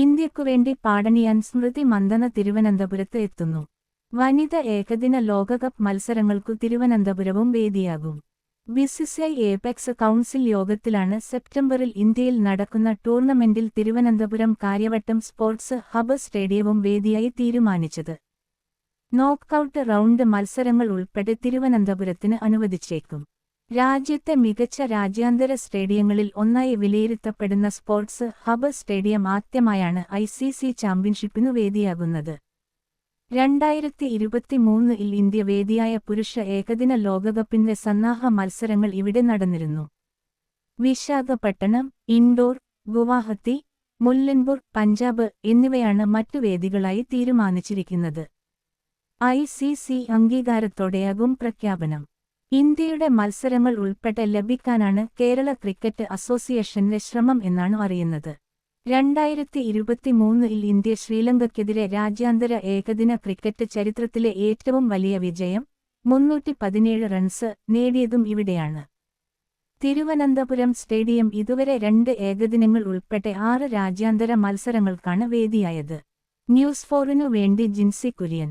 ഇന്ത്യക്കുവേണ്ടി പാടണിയാൻ സ്മൃതി മന്ദന തിരുവനന്തപുരത്ത് എത്തുന്നു. വനിത ഏകദിന ലോകകപ്പ് മത്സരങ്ങൾക്കു തിരുവനന്തപുരവും വേദിയാകും. ബിസിസിഐ ഏപെക്സ് കൗൺസിൽ യോഗത്തിലാണ് സെപ്റ്റംബറിൽ ഇന്ത്യയിൽ നടക്കുന്ന ടൂർണമെന്റിൽ തിരുവനന്തപുരം കാര്യവട്ടം സ്പോർട്സ് ഹബ് സ്റ്റേഡിയവും വേദിയായി തീരുമാനിച്ചത്. നോക്കൌട്ട് റൗണ്ട് മത്സരങ്ങൾ ഉൾപ്പെടെ തിരുവനന്തപുരത്തിന് അനുവദിച്ചേക്കും. രാജ്യത്തെ മികച്ച രാജ്യാന്തര സ്റ്റേഡിയങ്ങളിൽ ഒന്നായി വിലയിരുത്തപ്പെടുന്ന സ്പോർട്സ് ഹബ് സ്റ്റേഡിയം ആദ്യമായാണ് ഐ സി സി ചാമ്പ്യൻഷിപ്പിനു വേദിയാകുന്നത്. രണ്ടായിരത്തി ഇരുപത്തിമൂന്നിൽ ഇന്ത്യ വേദിയായ പുരുഷ ഏകദിന ലോകകപ്പിന്റെ സന്നാഹ മത്സരങ്ങൾ ഇവിടെ നടന്നിരുന്നു. വിശാഖപട്ടണം ഇൻഡോർ ഗുവാഹത്തി മുല്ലൻപൂർ പഞ്ചാബ് എന്നിവയാണ് മറ്റു വേദികളായി തീരുമാനിച്ചിരിക്കുന്നത്. ഐ സി സി അംഗീകാരത്തോടെയാകും പ്രഖ്യാപനം. ഇന്ത്യയുടെ മത്സരങ്ങൾ ഉൾപ്പെടെ ലഭിക്കാനാണ് കേരള ക്രിക്കറ്റ് അസോസിയേഷന്റെ ശ്രമം എന്നാണ് അറിയുന്നത്. രണ്ടായിരത്തി ഇരുപത്തിമൂന്നിൽ ഇന്ത്യ ശ്രീലങ്കയ്ക്കെതിരെ രാജ്യാന്തര ഏകദിന ക്രിക്കറ്റ് ചരിത്രത്തിലെ ഏറ്റവും വലിയ വിജയം മുന്നൂറ്റി പതിനേഴ് റൺസ് നേടിയതും ഇവിടെയാണ്. തിരുവനന്തപുരം സ്റ്റേഡിയം ഇതുവരെ രണ്ട് ഏകദിനങ്ങൾ ഉൾപ്പെടെ ആറ് രാജ്യാന്തര മത്സരങ്ങൾക്കാണ് വേദിയായത്. ന്യൂസ് ഫോറിനു വേണ്ടി ജിൻസി കുര്യൻ